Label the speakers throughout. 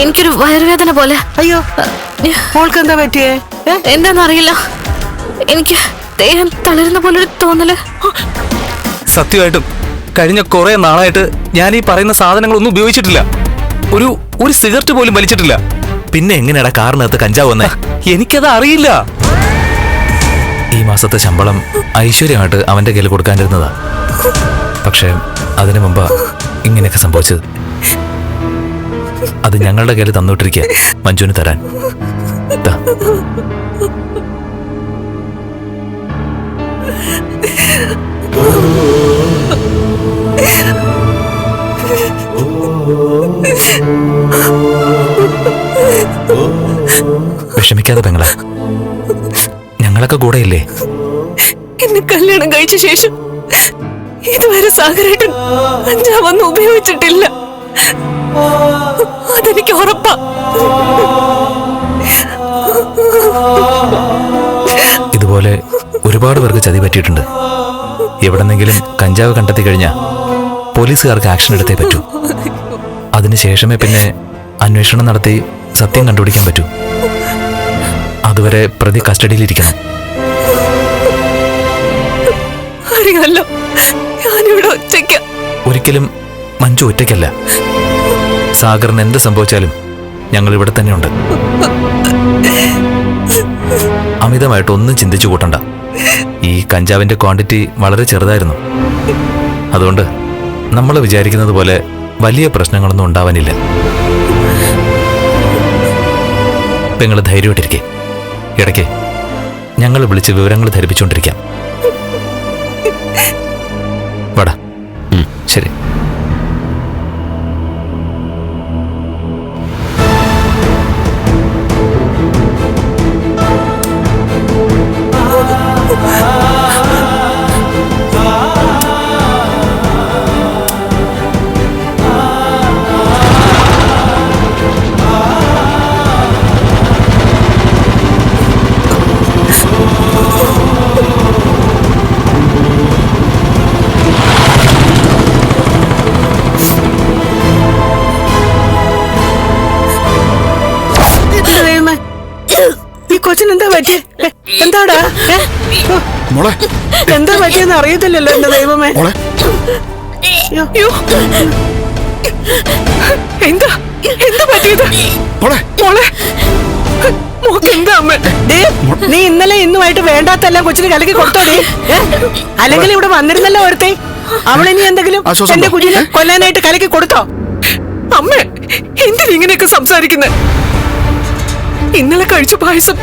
Speaker 1: എനിക്കൊരു വയറുവേദന പോലെ.
Speaker 2: അയ്യോ മോൾക്ക് എന്താ പറ്റിയേ?
Speaker 1: എന്താന്നറിയില്ല. എനിക്ക് ദേഹം തളരുന്ന പോലെ ഒരു തോന്നൽ.
Speaker 3: സത്യമായിട്ടും കഴിഞ്ഞ കുറെ നാളായിട്ട് ഞാൻ ഈ പറയുന്ന സാധനങ്ങളൊന്നും ഉപയോഗിച്ചിട്ടില്ല. ഒരു ഒരു സിഗരറ്റ് പോലും വലിച്ചിട്ടില്ല. പിന്നെ എങ്ങനെയാടാ കാറിനകത്ത് കഞ്ചാവ് വന്നേ? എനിക്കത് അറിയില്ല. ഈ മാസത്തെ ശമ്പളം ഐശ്വര്യമായിട്ട് അവന്റെ കയ്യിൽ കൊടുക്കാനിരുന്നതാ. പക്ഷേ അതിനു മുമ്പ് ഇങ്ങനെയൊക്കെ സംഭവിച്ചത്. അത് ഞങ്ങളുടെ കയ്യിൽ തന്നോട്ടിരിക്കുക മഞ്ജുവിന് തരാൻ. വിഷമിക്കാതെ പെങ്ങളെ. ഞങ്ങളൊക്കെ കൂടെയില്ലേ?
Speaker 1: എന്നെ കല്യാണം കഴിച്ച ശേഷം ഇതുവരെ സാഗരേട്ടൻ അഞ്ചാവൊന്നും ഉപയോഗിച്ചിട്ടില്ല. അതെനിക്ക് ഉറപ്പാ.
Speaker 3: ഇതുപോലെ ഒരുപാട് പേർക്ക് ചതി പറ്റിയിട്ടുണ്ട്. എവിടെന്നെങ്കിലും കഞ്ചാവ് കണ്ടെത്തി കഴിഞ്ഞാൽ പോലീസുകാർക്ക് ആക്ഷൻ എടുത്തേ പറ്റൂ. അതിനുശേഷമേ പിന്നെ അന്വേഷണം നടത്തി സത്യം കണ്ടുപിടിക്കാൻ പറ്റൂ. അതുവരെ പ്രതി കസ്റ്റഡിയിലിരിക്കണം
Speaker 1: അറിയാലോ ഞാനിവിടെ ഒറ്റയ്ക്ക.
Speaker 3: ഒരിക്കലും മഞ്ജു ഒറ്റയ്ക്കല്ല. സാഗറിന് എന്ത് സംഭവിച്ചാലും ഞങ്ങൾ ഇവിടെ തന്നെയുണ്ട്. അമിതമായിട്ട് ഒന്നും ചിന്തിച്ചു കൂട്ടണ്ട. ഈ കഞ്ചാവിന്റെ ക്വാണ്ടിറ്റി വളരെ ചെറുതായിരുന്നു. അതുകൊണ്ട് നമ്മൾ വിചാരിക്കുന്നത് പോലെ വലിയ പ്രശ്നങ്ങളൊന്നും ഉണ്ടാവാനില്ല. നിങ്ങൾ ധൈര്യമായിട്ടിരിക്കെ. ഇടയ്ക്ക് ഞങ്ങൾ വിളിച്ച് വിവരങ്ങൾ ധരിപ്പിച്ചുകൊണ്ടിരിക്കാം.
Speaker 2: പറ്റിയെന്ന് അറിയത്തില്ലല്ലോ എന്റെ ദൈവമേ.
Speaker 1: എന്താ? എന്താ പറ്റിയത്?
Speaker 4: മോളെ.
Speaker 2: നീ ഇന്നലെ ഇന്നുമായിട്ട് വേണ്ടാത്തല്ല കൊച്ചിന് കലക്കി കൊടുത്തോടി? അല്ലെങ്കിൽ ഇവിടെ വന്നിരുന്നല്ലോ ഒരുത്തേ. അവളിനി എന്തെങ്കിലും എന്റെ? കുഞ്ഞിനെ കൊല്ലാനായിട്ട് കലക്കി കൊടുത്തോ?
Speaker 1: അമ്മ എന്തിനാ ഇങ്ങനെയൊക്കെ സംസാരിക്കുന്നത് ഇന്നലെ കഴിച്ച പായസം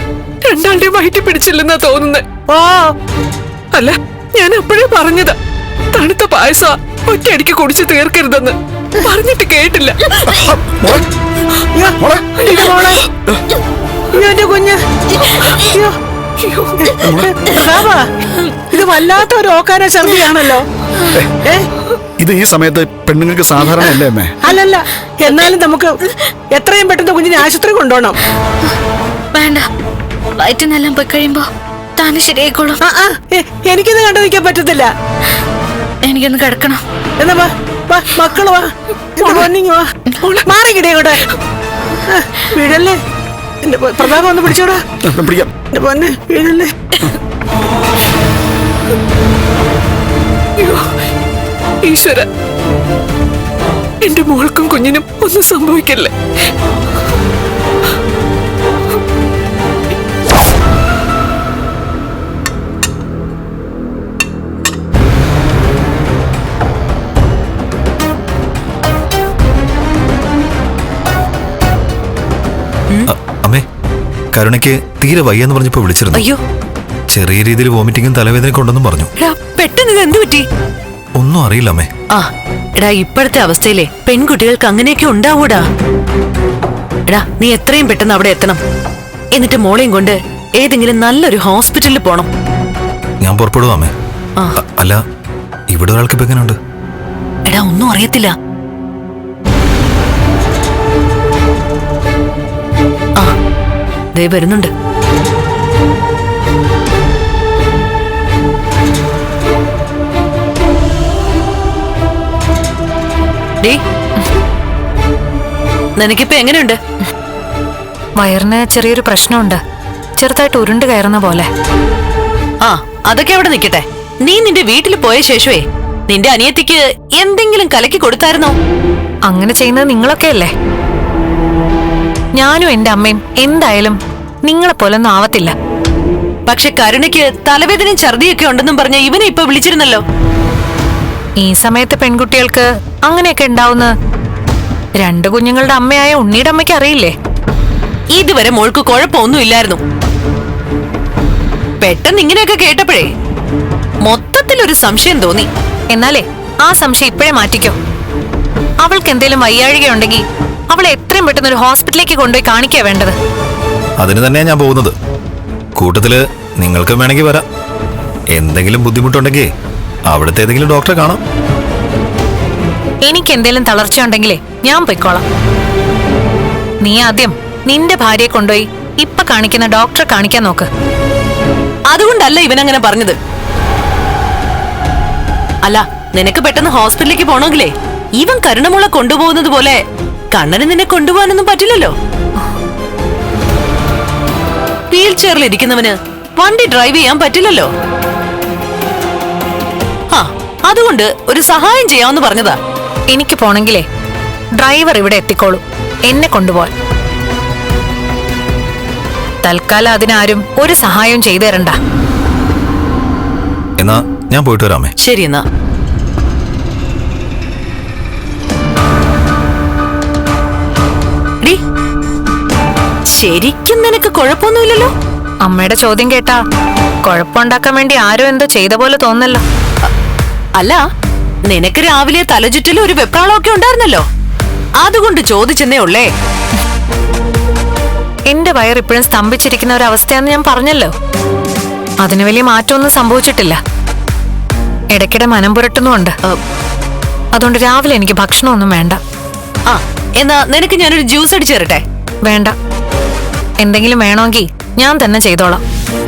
Speaker 1: രണ്ടാളുടെയും വയറ്റി പിടിച്ചില്ലെന്നാ തോന്നുന്നത്
Speaker 2: ഓ
Speaker 1: അല്ല ഞാൻ അപ്പോഴേ പറഞ്ഞത്. തണുത്ത പായസ ഒറ്റയടിക്ക് കുടിച്ച് തീർക്കരുതെന്ന് പറഞ്ഞിട്ട് കേട്ടില്ല.
Speaker 2: എന്റെ കുഞ്ഞ്. അയ്യോ ഇത് വല്ലാത്ത ഒരു ഓക്കാന ഛർദിയാണല്ലോ.
Speaker 4: ഇത് ഈ സമയത്ത് പെണ്ണുങ്ങൾക്ക് സാധാരണ അല്ലേ അമ്മേ?
Speaker 2: അല്ലല്ല എന്നാലും നമുക്ക് എത്രയും പെട്ടെന്ന് കുഞ്ഞിനെ ആശുപത്രി കൊണ്ടുപോകണം.
Speaker 5: വേണ്ട വയറ്റിന്നെല്ലാം പോയി കഴിയുമ്പോ താന് ശരിയായിക്കോളൂ.
Speaker 2: എനിക്കിത് കണ്ടു നിൽക്കാൻ പറ്റത്തില്ല.
Speaker 5: എനിക്കൊന്ന് കിടക്കണം.
Speaker 2: എന്നാ വാ വാ മക്കൾ വാ പൊന്നിങ് വാ. മാറി കിടേ കൂടെ വീഴല്ലേ? എന്റെ പ്രതാപം ഒന്ന് പിടിച്ചോടാ.
Speaker 4: പിടിക്കാം.
Speaker 2: എന്റെ പൊന്നെ
Speaker 1: വീടല്ലേ ഈശ്വര. എന്റെ മോൾക്കും കുഞ്ഞിനും ഒന്നും സംഭവിക്കല്ലേ?
Speaker 3: കരുണയ്ക്ക് തീരെ വയ്യെന്ന് പറഞ്ഞപ്പോ വിളിച്ചിരുന്നു.
Speaker 1: അയ്യോ.
Speaker 3: ചെറിയ രീതിയിൽ വോമിറ്റിങ്ങും തലവേദനയൊക്കെ ഉണ്ടെന്നും പറഞ്ഞു.
Speaker 1: എടാ, പെട്ടെന്ന് ഇത് എന്ത് പറ്റി?
Speaker 3: ഒന്നും അറിയില്ല അമ്മേ.
Speaker 6: ആ എടാ ഇപ്പോഴത്തെ അവസ്ഥയിലെ പെൺകുട്ടികൾക്ക് അങ്ങനെയൊക്കെ ഉണ്ടാവൂടാ. എടാ നീ എത്രയും പെട്ടെന്ന് അവിടെ എത്തണം. എന്നിട്ട് മോളെയും കൊണ്ട് ഏതെങ്കിലും നല്ലൊരു ഹോസ്പിറ്റലിൽ പോണം.
Speaker 3: ഞാൻ പുറപ്പെടുവാ അമ്മേ.
Speaker 6: ആ.
Speaker 3: അ- അല്ല ഇവിടെ ഒരാൾക്ക് ഇപ്പൊ എങ്ങനെയുണ്ട്?
Speaker 6: എടാ ഒന്നും അറിയത്തില്ല. ദേ വരുന്നുണ്ട്. നിനക്കിപ്പോ എങ്ങനെയുണ്ട്?
Speaker 5: വയറിന് ചെറിയൊരു പ്രശ്നമുണ്ട്. ചെറുതായിട്ട് ഉരുണ്ട് കയറുന്ന പോലെ.
Speaker 6: ആ അതൊക്കെ അവിടെ നിക്കട്ടെ നീ നിന്റെ വീട്ടിൽ പോയ ശേഷമേ നിന്റെ അനിയത്തിക്ക് എന്തെങ്കിലും കലക്കി കൊടുത്തായിരുന്നോ?
Speaker 5: അങ്ങനെ ചെയ്യുന്നത് നിങ്ങളൊക്കെ അല്ലേ ഞാനും എന്റെ അമ്മയും എന്തായാലും നിങ്ങളെ പോലൊന്നും ആവത്തില്ല.
Speaker 6: പക്ഷെ കരുണയ്ക്ക് തലവേദനയും ഛർദിയൊക്കെ ഉണ്ടെന്നും പറഞ്ഞ ഇവനെ ഇപ്പൊ വിളിച്ചിരുന്നല്ലോ.
Speaker 5: ഈ സമയത്ത് പെൺകുട്ടികൾക്ക് അങ്ങനെയൊക്കെ ഉണ്ടാവുന്ന രണ്ട് കുഞ്ഞുങ്ങളുടെ അമ്മയായ ഉണ്ണിയുടെ അമ്മയ്ക്ക് അറിയില്ലേ?
Speaker 6: ഇതുവരെ മോൾക്ക് കുഴപ്പമൊന്നും ഇല്ലായിരുന്നു പെട്ടെന്ന് ഇങ്ങനെയൊക്കെ കേട്ടപ്പോഴേ മൊത്തത്തിൽ ഒരു സംശയം തോന്നി.
Speaker 5: എന്നാലേ ആ സംശയം ഇപ്പോഴേ മാറ്റിക്കോ. അവൾക്ക് എന്തേലും വയ്യാഴിക ഉണ്ടെങ്കിൽ അവളെ എത്രയും പെട്ടെന്ന് ഒരു ഹോസ്പിറ്റലിലേക്ക് കൊണ്ടുപോയി കാണിക്കുക വേണ്ടത്.
Speaker 3: അതിന് തന്നെയാ ഞാൻ പോകുന്നത്. കൂട്ടത്തിൽ നിങ്ങൾക്ക് വേണമെങ്കിൽ വരാം. എന്തെങ്കിലും ബുദ്ധിമുട്ടുണ്ടെങ്കിൽ അവിടുത്തെ ഏതെങ്കിലും ഡോക്ടറെ കാണാം.
Speaker 5: എനിക്ക് എന്തെങ്കിലും തളർച്ച ഉണ്ടെങ്കിലേ ഞാൻ പൊയ്ക്കോളാം. നീ ആദ്യം നിന്റെ ഭാര്യയെ കൊണ്ടുപോയി ഇപ്പൊ കാണിക്കുന്ന ഡോക്ടറെ കാണിക്കാൻ നോക്ക്.
Speaker 6: അതുകൊണ്ടല്ല ഇവനങ്ങനെ പറഞ്ഞത്. അല്ല നിനക്ക് പെട്ടെന്ന് ഹോസ്പിറ്റലിലേക്ക് പോണമെങ്കിലേ ഇവൻ കരുണമുള്ള കൊണ്ടുപോകുന്നത് പോലെ കണ്ണന് നിന്നെ കൊണ്ടുപോകാനൊന്നും പറ്റില്ലല്ലോ. വീൽ ചെയറിൽ ഇരിക്കുന്നവന് വണ്ടി ഡ്രൈവ് ചെയ്യാൻ പറ്റില്ലല്ലോ. ആ അതുകൊണ്ട് ഒരു സഹായം ചെയ്യാമെന്ന് പറഞ്ഞതാ.
Speaker 5: എനിക്ക് പോണെങ്കിലേ ഡ്രൈവർ ഇവിടെ എത്തിക്കോളൂ. എന്നെ കൊണ്ടുപോവാൻ. തൽക്കാലം അതിനാരും ഒരു സഹായം ചെയ്തു തരണ്ട.
Speaker 3: എന്നാ ഞാൻ പോയിട്ട് വരാമേ
Speaker 6: ശരി എന്നാ. ശരിക്കും നിനക്ക് കുഴപ്പമൊന്നുമില്ലല്ലോ?
Speaker 5: അമ്മയുടെ ചോദ്യം കേട്ടാ. കുഴപ്പമുണ്ടാക്കാൻ വേണ്ടി ആരോ എന്തോ ചെയ്ത പോലെ തോന്നല്ലോ.
Speaker 6: അല്ല നിനക്ക് രാവിലെ തലചുറ്റിൽ ഒരു വെപ്രാളമൊക്കെ ഉണ്ടായിരുന്നല്ലോ? അതുകൊണ്ട് ചോദിച്ചെന്നേ ഉള്ളേ.
Speaker 5: എന്റെ വയർ ഇപ്പോഴും സ്തംഭിച്ചിരിക്കുന്ന ഒരു അവസ്ഥയാന്ന് ഞാൻ പറഞ്ഞല്ലോ. അതിന് വലിയ മാറ്റമൊന്നും സംഭവിച്ചിട്ടില്ല. ഇടയ്ക്കിടെ മനം പുരട്ടുന്നുമുണ്ട്. അതുകൊണ്ട് രാവിലെ എനിക്ക് ഭക്ഷണമൊന്നും വേണ്ട.
Speaker 6: ആ എന്നാ നിനക്ക് ഞാനൊരു ജ്യൂസ് അടിച്ചു തരട്ടെ?
Speaker 5: വേണ്ട. എന്തെങ്കിലും വേണമെങ്കിൽ ഞാൻ തന്നെ ചെയ്തോളാം.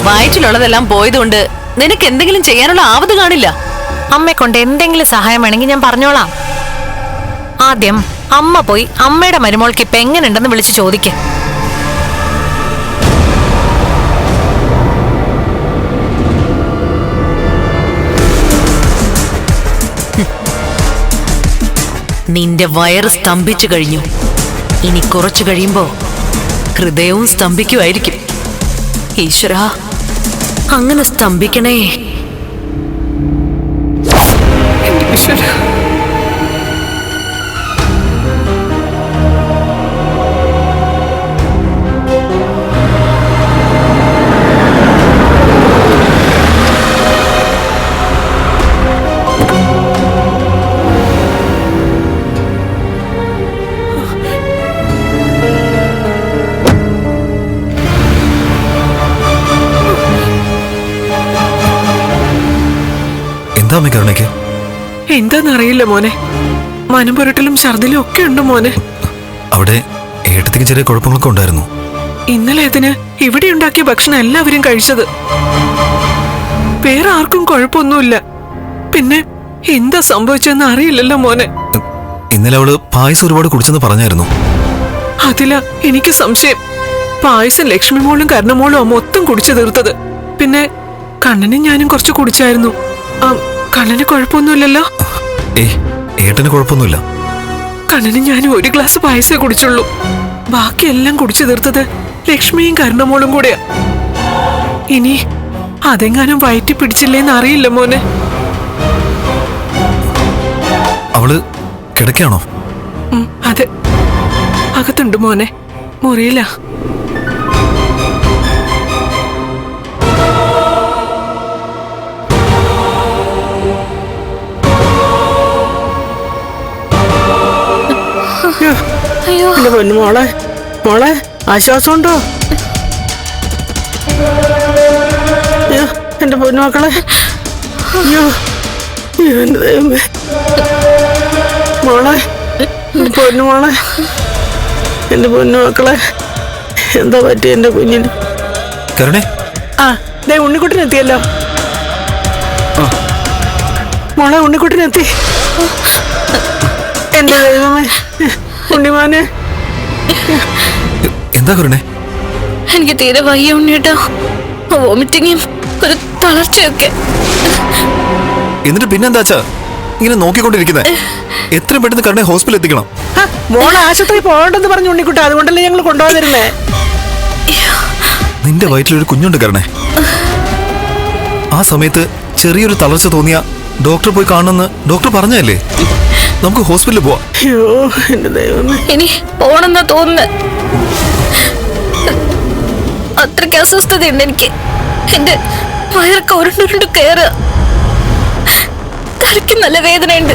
Speaker 6: വയറ്റിലുള്ളതെല്ലാം പോയതുകൊണ്ട് നിനക്ക് എന്തെങ്കിലും ചെയ്യാനുള്ള ആവത് കാണില്ല.
Speaker 5: അമ്മയെ കൊണ്ട് എന്തെങ്കിലും സഹായം വേണമെങ്കിൽ ഞാൻ പറഞ്ഞോളാം. ആദ്യം അമ്മ പോയി അമ്മയുടെ മരുമോൾക്ക് ഇപ്പൊ എങ്ങനെയുണ്ടെന്ന് വിളിച്ച് ചോദിക്ക.
Speaker 6: നിന്റെ വയറ് സ്തംഭിച്ചു കഴിഞ്ഞു. ഇനി കുറച്ചു കഴിയുമ്പോ ഹൃദയവും സ്തംഭിക്കുമായിരിക്കും ഈശ്വര അങ്ങനെ സ്തംഭിക്കണേ
Speaker 1: ഈശ്വര. എന്താന്നറിയില്ല മോനെ. മനംപുരട്ടിലും ഛർദിലും ഒക്കെ ഉണ്ട് മോനെ.
Speaker 3: അവിടെ ഏട്ടത്തിക്ക് ചെറിയ കുഴപ്പങ്ങളൊക്കെ ഉണ്ടായിരുന്നു.
Speaker 1: ഇന്നലെ അതിന് ഇവിടെ ഉണ്ടാക്കിയ ഭക്ഷണം എല്ലാവരും കഴിച്ചത്. വേറെ ആർക്കും കുഴപ്പമൊന്നുമില്ല. പിന്നെ എന്താ സംഭവിച്ചെന്ന് അറിയില്ലല്ലോ മോനെ.
Speaker 3: ഇന്നലെ അവൾ പായസം ഒരുപാട് കുടിച്ചെന്ന് പറഞ്ഞായിരുന്നു.
Speaker 1: അതില എനിക്ക് സംശയം. പായസം ലക്ഷ്മി മോളും കർണമോളും മൊത്തം കുടിച്ചു തീർത്തത്. പിന്നെ കണ്ണനും ഞാനും കുറച്ച് കുടിച്ചായിരുന്നു. ആ, കണ്ണന് കുഴപ്പമൊന്നുമില്ലല്ലോ?
Speaker 3: ഏയ് ഏട്ടന് കുഴപ്പമൊന്നുമില്ല.
Speaker 1: കണ്ണന് ഞാൻ ഒരു ഗ്ലാസ് പായസേ കുടിച്ചുള്ളൂ. ബാക്കിയെല്ലാം കുടിച്ചു തീർത്തത് ലക്ഷ്മിയും കരുണമോളും കൂടെയാ. ഇനി അതെങ്ങാനും വയറ്റി പിടിച്ചില്ലേന്ന് അറിയില്ല മോനെ.
Speaker 3: അവൾ കിടക്കാണോ
Speaker 1: അതെ. അകത്തുണ്ട് മോനെ. മുറിയില്ല
Speaker 2: എന്റെ പൊന്നു മോളെ. മോളെ ആശ്വാസമുണ്ടോ? അയ്യോ എന്റെ പൊന്നു മക്കളെ. അയ്യോ അയ്യോ എന്റെ ദൈവമേ. മോളെ പൊന്നു മോളെ. എന്റെ പൊന്നു മക്കളെ എന്താ പറ്റി എന്റെ കുഞ്ഞിന്?
Speaker 3: കരുണേ.
Speaker 2: ആ ദേ ഉണ്ണിക്കുട്ടനെത്തിയല്ലോ. മോളെ ഉണ്ണിക്കുട്ടനെത്തി. എന്റെ ദൈവമേ ഉണ്ണിമാനെ.
Speaker 3: എന്താ കരുണേ?
Speaker 7: എനിക്ക് തീരെ വയ്യ ഉണ്ണിയേട്ടാ വോമിറ്റിങ്ങും ഒരു തളർച്ചയൊക്കെ.
Speaker 3: എന്നിട്ട് പിന്നെന്താ ഇങ്ങനെ നോക്കിക്കൊണ്ടിരിക്കുന്നത് എത്രയും പെട്ടെന്ന് കരുണെ ഹോസ്പിറ്റലിൽ എത്തിക്കണം.
Speaker 2: മോളെ ആശുപത്രി പോകണ്ടെന്ന് പറഞ്ഞു ഉണ്ണിക്കുട്ട. അതുകൊണ്ടല്ലേ ഞങ്ങൾ കൊണ്ടുപോകാതിരുന്നേ?
Speaker 3: നിന്റെ വയറ്റിലൊരു കുഞ്ഞുണ്ട് കരണേ. ആ സമയത്ത് ചെറിയൊരു തളർച്ച തോന്നിയ ഡോക്ടർ പോയി കാണുമെന്ന് ഡോക്ടർ പറഞ്ഞതല്ലേ? നമുക്ക് ഹോസ്പിറ്റലിൽ പോവാം.
Speaker 7: ഇനി പോണെന്നാ തോന്നുന്നത് അത്രയ്ക്ക് അസ്വസ്ഥതയുണ്ട് എനിക്ക്. എന്റെ വയറൊക്കെ ഉരുണ്ടുരുണ്ട് കയറുക. തലയ്ക്ക് നല്ല വേദനയുണ്ട്.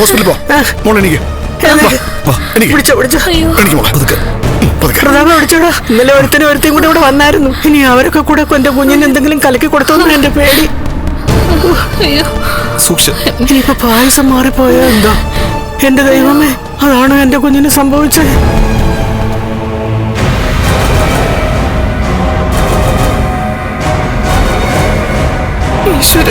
Speaker 4: ഹോസ്പിറ്റലിൽ പോ മോളെ എനിക്ക്
Speaker 2: ഇന്നലെ ഒരുത്തനും കൂടെ ഇവിടെ വന്നായിരുന്നു. ഇനി അവരൊക്കെ കൂടെ എന്റെ കുഞ്ഞിന് എന്തെങ്കിലും കലക്കി കൊടുത്തോന്നു എന്റെ പേടി.
Speaker 7: അയ്യോ.
Speaker 3: സൂക്ഷിച്ച്.
Speaker 2: ഇനിയിപ്പോ പായസം മാറിപ്പോയ? എന്താ? എന്റെ ദൈവമേ അതാണ് എന്റെ കുഞ്ഞിന് സംഭവിച്ചത്?
Speaker 1: ഈശ്വര.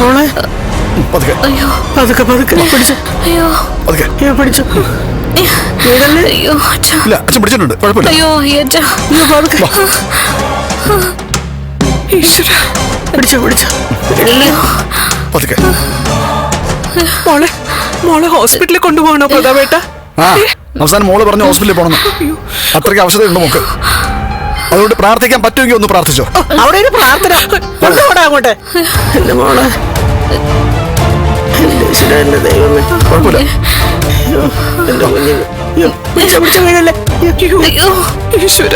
Speaker 2: മോളെ
Speaker 4: പതുക്കെ.
Speaker 7: അയ്യോ.
Speaker 2: പതുക്കെ പതുക്കെ. പിടിച്ചോ.
Speaker 7: അയ്യോ.
Speaker 4: പതുക്കെ.
Speaker 2: അയ്യോ പിടിച്ചോ.
Speaker 7: അയ്യോ. അച്ഛാ.
Speaker 4: ഇല്ല അച്ഛൻ പിടിച്ചിട്ടുണ്ട്. കുഴപ്പമില്ല.
Speaker 7: അയ്യോ
Speaker 2: അയ്യോ പതുക്കെ. പിടിച്ചോ പിടിച്ചോ.
Speaker 4: പതുക്കെ
Speaker 1: മോളെ മോളെ ഹോസ്പിറ്റലിൽ കൊണ്ടുപോകണോ പ്രതാപേട്ട?
Speaker 4: ആ അവസാനം മോൾ പറഞ്ഞു ഹോസ്പിറ്റലിൽ പോകണം അത്രയ്ക്ക് അവസരമുണ്ട് നമുക്ക് അതുകൊണ്ട് പ്രാർത്ഥിക്കാൻ പറ്റുമെങ്കിൽ ഒന്ന് പ്രാർത്ഥിച്ചോ.
Speaker 2: അവിടെ ഒരു പ്രാർത്ഥന. കൊണ്ടുപോടാ അങ്ങോട്ട്. എന്റെ മോളെ. എന്റെ ദൈവമേ.
Speaker 4: കുഴപ്പമില്ല
Speaker 2: എന്റെ കുഞ്ഞിന്. പിടിച്ചോ പിടിച്ചോ വീഴല്ലേ അയ്യോ
Speaker 7: അയ്യോ.
Speaker 1: ഈശ്വര.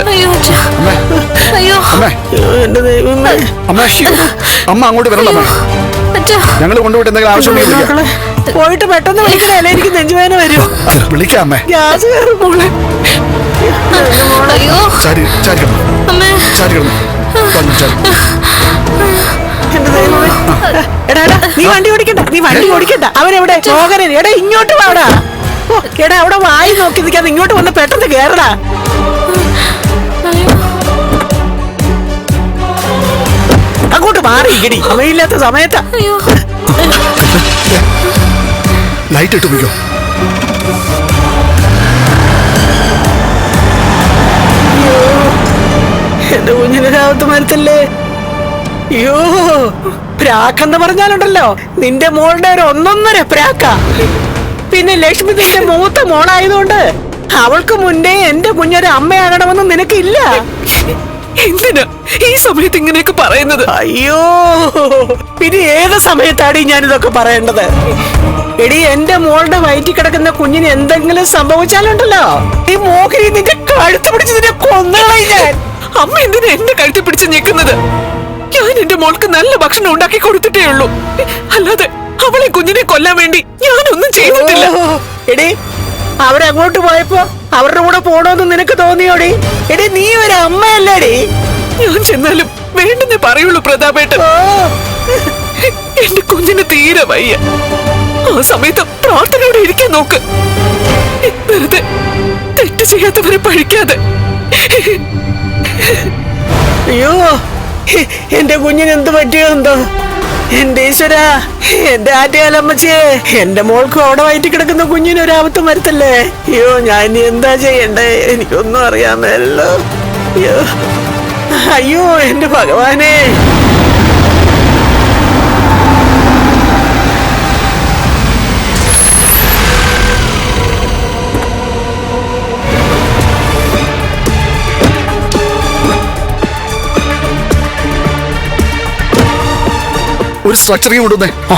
Speaker 7: അയ്യോ
Speaker 2: എന്റെ ദൈവമേ.
Speaker 4: അമ്മേ അമ്മ അങ്ങോട്ട് വരണ്ട ഞങ്ങൾ കൊണ്ടുപോയിട്ട് എന്തെങ്കിലും ആവശ്യമുണ്ടെങ്കിൽ
Speaker 2: പോയിട്ട് പെട്ടെന്ന് വിളിക്കണേ. എനിക്ക് നെഞ്ചുവേദന വരും.
Speaker 4: വിളിക്കാം അമ്മേ.
Speaker 2: ഗ്യാസ് കയറും മോളെ.
Speaker 7: അയ്യോ.
Speaker 4: ചാരി
Speaker 2: എടാ നീ വണ്ടി ഓടിക്കണ്ട നീ വണ്ടി ഓടിക്കണ്ട. അവനെവിടെ? മോഹനൻ എടാ ഇങ്ങോട്ട് വാടാ. എടാ അവിടെ വായി നോക്കി നിൽക്കാതെ ഇങ്ങോട്ട് വന്ന് പെട്ടെന്ന് കേറടാ. അങ്ങോട്ട് മാറി ഇടി അമ്മയില്ലാത്ത സമയത്താ.
Speaker 4: ലൈറ്റ് ഇട്ട് പോയിക്കോ
Speaker 2: എന്റെ കുഞ്ഞിനെ രാവത്ത് മരത്തല്ലേ അയ്യോ പ്രാക്കെന്ന് പറഞ്ഞാലുണ്ടല്ലോ. നിന്റെ മോളുടെ ഒരു ഒന്നൊന്നര പ്രാക്ക. പിന്നെ ലക്ഷ്മി നിന്റെ മൂത്ത മോളായതുകൊണ്ട് അവൾക്ക് മുന്നേ എന്റെ കുഞ്ഞൊരു അമ്മയാകണമെന്ന് നിനക്കില്ല.
Speaker 1: എന്തിനാ ഈ സമയത്ത് ഇങ്ങനെയൊക്കെ പറയുന്നത്?
Speaker 2: അയ്യോ പിന്നെ ഏത് സമയത്താണ് ഞാനിതൊക്കെ പറയേണ്ടത്? എടി എന്റെ മോളുടെ വയറ്റിൽ കിടക്കുന്ന കുഞ്ഞിന് എന്തെങ്കിലും സംഭവിച്ചാലുണ്ടല്ലോ. ഈ മോഹിനി നിന്റെ കഴുത്ത് പിടിച്ച് നിന്നെ കൊന്നുകളയും ഞാൻ.
Speaker 1: അമ്മ എന്തിനാ എന്റെ കഴുത്ത് പിടിച്ച് നിൽക്കുന്നത് ഞാൻ എന്റെ മോൾക്ക് നല്ല ഭക്ഷണം ഉണ്ടാക്കി കൊടുത്തിട്ടേ ഉള്ളൂ. അല്ലാതെ അവളെ കുഞ്ഞിനെ കൊല്ലാൻ വേണ്ടി ഞാനൊന്നും ചെയ്തിട്ടില്ല.
Speaker 2: എടി അവരങ്ങോട്ട് പോയപ്പോ അവരുടെ കൂടെ പോണോന്ന് നിനക്ക് തോന്നിയോടി? എടി നീ ഒരു അമ്മയല്ലേ
Speaker 1: ഞാൻ ചെന്നാലും വേണ്ടെന്ന് പറയുള്ളൂ പ്രതാപേട്ടൻ. എന്റെ കുഞ്ഞിന് തീരെ വയ്യ. ആ സമയത്ത് പ്രാർത്ഥനയോടെ ഇരിക്കാൻ നോക്ക്. വെറുതെ തെറ്റ് ചെയ്യാത്തവരെ പഴിക്കാതെ
Speaker 2: അയ്യോ എന്റെ കുഞ്ഞിന് എന്ത് പറ്റിയോ എന്തോ? എന്റെ ഈശ്വര എന്റെ ആറ്റുകാലമ്മച്ചേ എന്റെ മോൾക്കും അവിടെ വയറ്റി കിടക്കുന്ന കുഞ്ഞിന് ഒരു ആപത്ത് അയ്യോ ഞാൻ ഇനി എന്താ ചെയ്യണ്ടേ? എനിക്കൊന്നും അറിയാമല്ലോ. അയ്യോ അയ്യോ എന്റെ ഭഗവാനെ.
Speaker 4: സ്ട്രക്ചറിങ് കൊണ്ടുവന്നേ ആ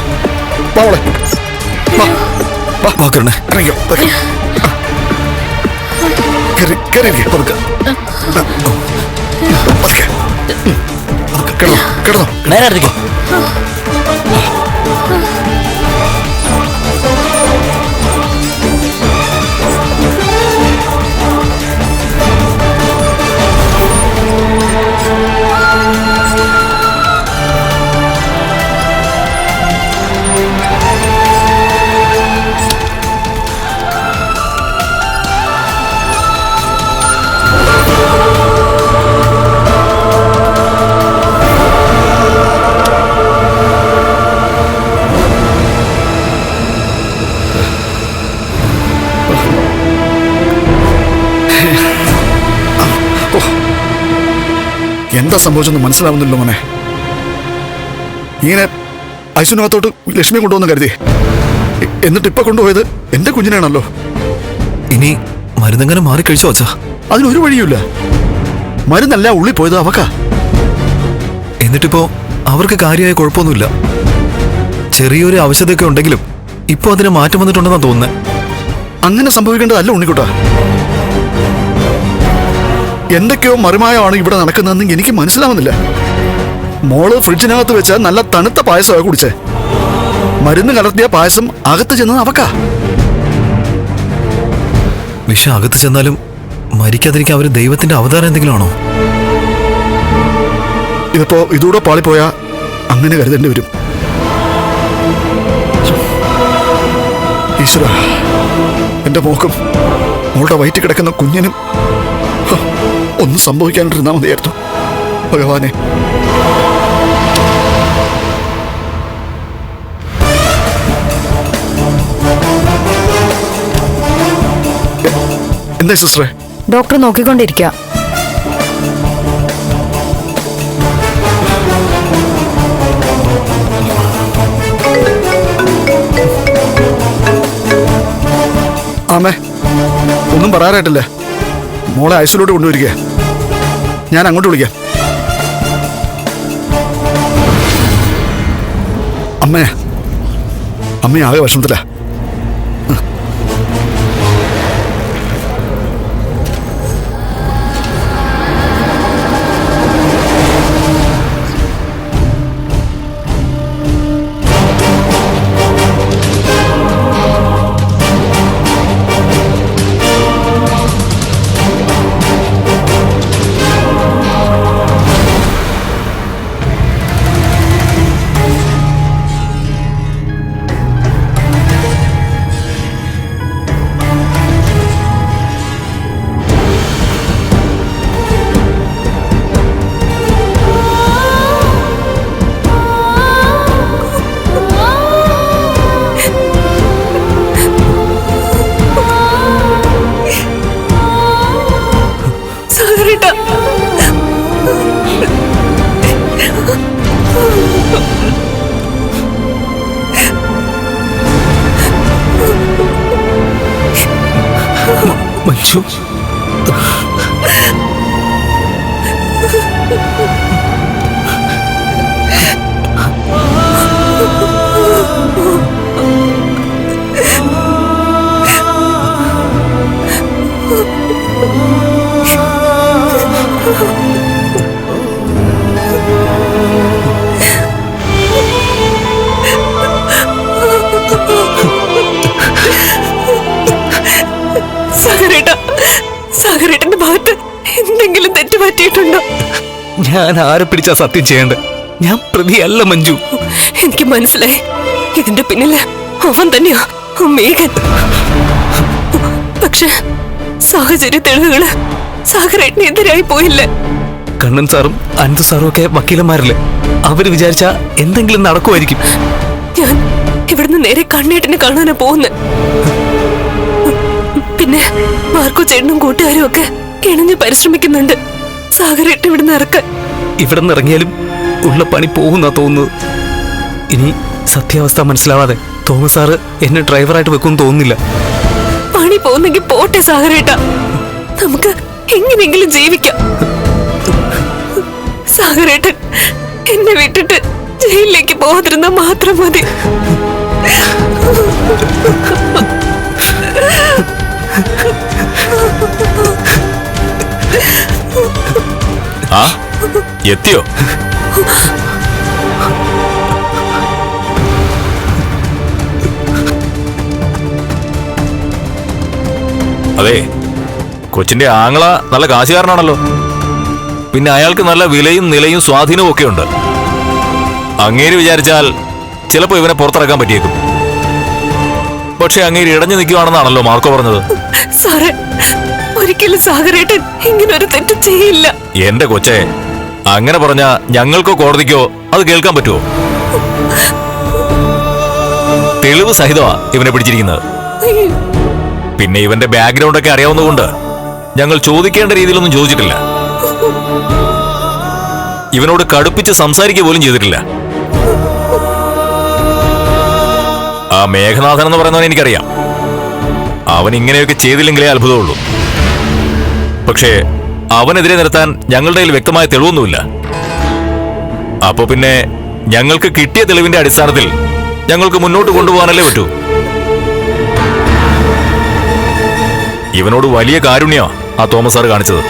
Speaker 4: വാ
Speaker 3: കരുണേ.
Speaker 4: കേറി കേറി ഇരിക്ക്, പതുക്കെ. പതുക്കെ. കിടന്നോ കിടന്നോ.
Speaker 3: നേരെ
Speaker 4: എന്താ സംഭവിച്ചെന്ന് മനസ്സിലാവുന്നില്ല മോനെ. ഇങ്ങനെ ഐശ്വനകത്തോട്ട് ലക്ഷ്മി കൊണ്ടുവന്ന് കരുതി. എന്നിട്ട് ഇപ്പൊ കൊണ്ടുപോയത് എന്റെ കുഞ്ഞിനാണല്ലോ
Speaker 8: ഇനി മരുന്നെങ്ങനെ മാറിക്കഴിച്ചോ അച്ഛാ?
Speaker 4: അതിനൊരു വഴിയുമില്ല. മരുന്നല്ല ഉള്ളി പോയത് അവക്ക.
Speaker 8: എന്നിട്ടിപ്പോ അവർക്ക് കാര്യമായ കുഴപ്പമൊന്നുമില്ല. ചെറിയൊരു അവശതയൊക്കെ ഉണ്ടെങ്കിലും ഇപ്പൊ അതിന് മാറ്റം വന്നിട്ടുണ്ടെന്നാ തോന്നുന്നത്
Speaker 4: അങ്ങനെ സംഭവിക്കേണ്ടതല്ല ഉണ്ണിക്കുട്ട. എന്തൊക്കെയോ മറിമായമാണ് ഇവിടെ നടക്കുന്നതെന്ന് എനിക്ക് മനസ്സിലാവുന്നില്ല. മോൾ ഫ്രിഡ്ജിനകത്ത് വെച്ച നല്ല തണുത്ത പായസമാണ് കുടിച്ചേ. മരുന്ന് കലർത്തിയ പായസം അകത്ത് ചെന്നത് അവക്കാ.
Speaker 8: വിഷ അകത്ത് ചെന്നാലും മരിക്കാതിരിക്കാൻ അവർ ദൈവത്തിന്റെ അവതാരം എന്തെങ്കിലും ആണോ?
Speaker 4: ഇതിപ്പോ ഇതൂടെ പാളിപ്പോയാ അങ്ങനെ കരുതേണ്ടി വരും. ഈശ്വര എന്റെ മോക്കും മോളുടെ വയറ്റിൽ കിടക്കുന്ന കുഞ്ഞിനും ഒന്നും സംഭവിക്കാണ്ടിരുന്നാ മതിയായിരുന്നു. ഭഗവാനെ. എന്താ സിസ്റ്ററെ?
Speaker 5: ഡോക്ടർ നോക്കിക്കൊണ്ടിരിക്കുക
Speaker 4: ആമേ ഒന്നും പറയാറായിട്ടില്ല മോളെ ഐസിലോട്ട് കൊണ്ടുവരിക. ഞാൻ അങ്ങോട്ട് വിളിക്കാം. അമ്മേ അമ്മ ആകെ വിഷമത്തില.
Speaker 8: ഞാൻ ആരെ പിടിച്ചാ സത്യം ചെയ്യേണ്ട? ഞാൻ പ്രതിയല്ല മഞ്ജു.
Speaker 9: എനിക്ക് മനസ്സിലായി. ഇതിന്റെ പിന്നിൽ അവൻ തന്നെയാ മേഘൻ പക്ഷെ സാഹചര്യ തെളിവുകൾ സാഗരേട്ടിന് എതിരായി പോയില്ലേ.
Speaker 8: കണ്ണൻ സാറും അനന്ത് സാറും ഒക്കെ വക്കീലന്മാരല്ലേ? അവർ വിചാരിച്ച എന്തെങ്കിലും നടക്കുമായിരിക്കും.
Speaker 9: ഞാൻ ഇവിടുന്ന് നേരെ കണ്ണേട്ടിനെ കാണാനാ പോകുന്നത് പിന്നെ മാർക്കോ ചേട്ടനും കൂട്ടുകാരും ഒക്കെ കിണഞ്ഞ് പരിശ്രമിക്കുന്നുണ്ട്. സാഗരേട്ടൻ ഇവിടുന്ന് ഇറക്കാൻ.
Speaker 8: ഇവിടെ നിന്ന് ഇറങ്ങിയാലും ഉള്ള പണി പോകുന്നാ തോന്നുന്നത്. ഇനി സത്യാവസ്ഥ മനസ്സിലാവാതെ തോമസ് സാറ് എന്നെ ഡ്രൈവറായിട്ട് വെക്കും തോന്നുന്നില്ല.
Speaker 9: പണി പോകുന്നെങ്കിൽ പോട്ടെ സാഗരേട്ട. നമുക്ക് എങ്ങനെയെങ്കിലും ജീവിക്കാം. സാഗരേട്ടൻ എന്നെ വിട്ടിട്ട് ജയിലിലേക്ക് പോകാതിരുന്നാ മാത്രം മതി.
Speaker 10: ആ? എത്തിയോ? അതെ കൊച്ചിന്റെ ആങ്ങള നല്ല കാശുകാരനാണല്ലോ. പിന്നെ അയാൾക്ക് നല്ല വിലയും നിലയും സ്വാധീനവും ഒക്കെ ഉണ്ട്. അങ്ങേര് വിചാരിച്ചാൽ ചിലപ്പോ ഇവനെ പുറത്തിറക്കാൻ പറ്റിയേക്കും. പക്ഷെ അങ്ങേര് ഇടഞ്ഞു നിൽക്കുവാണെന്നാണല്ലോ മാർക്കോ പറഞ്ഞത്.
Speaker 9: സാറേ ഒരിക്കലും സാഗരേട്ടൻ ഇങ്ങനെ ഒരു തെറ്റ് ചെയ്യില്ല.
Speaker 10: എന്റെ കൊച്ചെ അങ്ങനെ പറഞ്ഞ ഞങ്ങൾക്കോ കോടതിക്കോ അത് കേൾക്കാൻ പറ്റുമോ? തെളിവ് സഹിതമാ ഇവനെ പിടിച്ചിരിക്കുന്നത്. പിന്നെ ഇവന്റെ ബാക്ക്ഗ്രൗണ്ട് ഒക്കെ അറിയാവുന്നതുകൊണ്ട് ഞങ്ങൾ ചോദിക്കേണ്ട രീതിയിലൊന്നും ചോദിച്ചിട്ടില്ല. ഇവനോട് കടുപ്പിച്ച് സംസാരിക്കുക പോലും ചെയ്തിട്ടില്ല. ആ മേഘനാഥൻ എന്ന് പറയുന്നവനെ എനിക്കറിയാം. അവൻ ഇങ്ങനെയൊക്കെ ചെയ്തില്ലെങ്കിലേ അത്ഭുതമുള്ളൂ. പക്ഷേ അവനെതിരെ നിർത്താൻ ഞങ്ങളുടെ കയ്യിൽ വ്യക്തമായ തെളിവൊന്നുമില്ല. അപ്പൊ പിന്നെ ഞങ്ങൾക്ക് കിട്ടിയ തെളിവിന്റെ അടിസ്ഥാനത്തിൽ ഞങ്ങൾക്ക് മുന്നോട്ട് കൊണ്ടുപോകാനല്ലേ പറ്റൂ? ഇവനോട് വലിയ കാരുണ്യ ആ തോമസ് സാർ കാണിച്ചത്.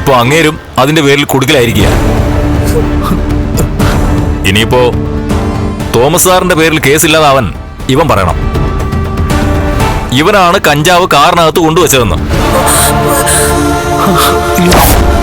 Speaker 10: ഇപ്പൊ അങ്ങേരും അതിന്റെ പേരിൽ കുടുക്കലായിരിക്കുക ഇനിയിപ്പോ തോമസ് സാറിന്റെ പേരിൽ കേസില്ലാതാവൻ ഇവൻ പറയണം. ഇവനാണ് കഞ്ചാവ് കാറിനകത്ത് കൊണ്ടുവച്ചതെന്ന്. 啊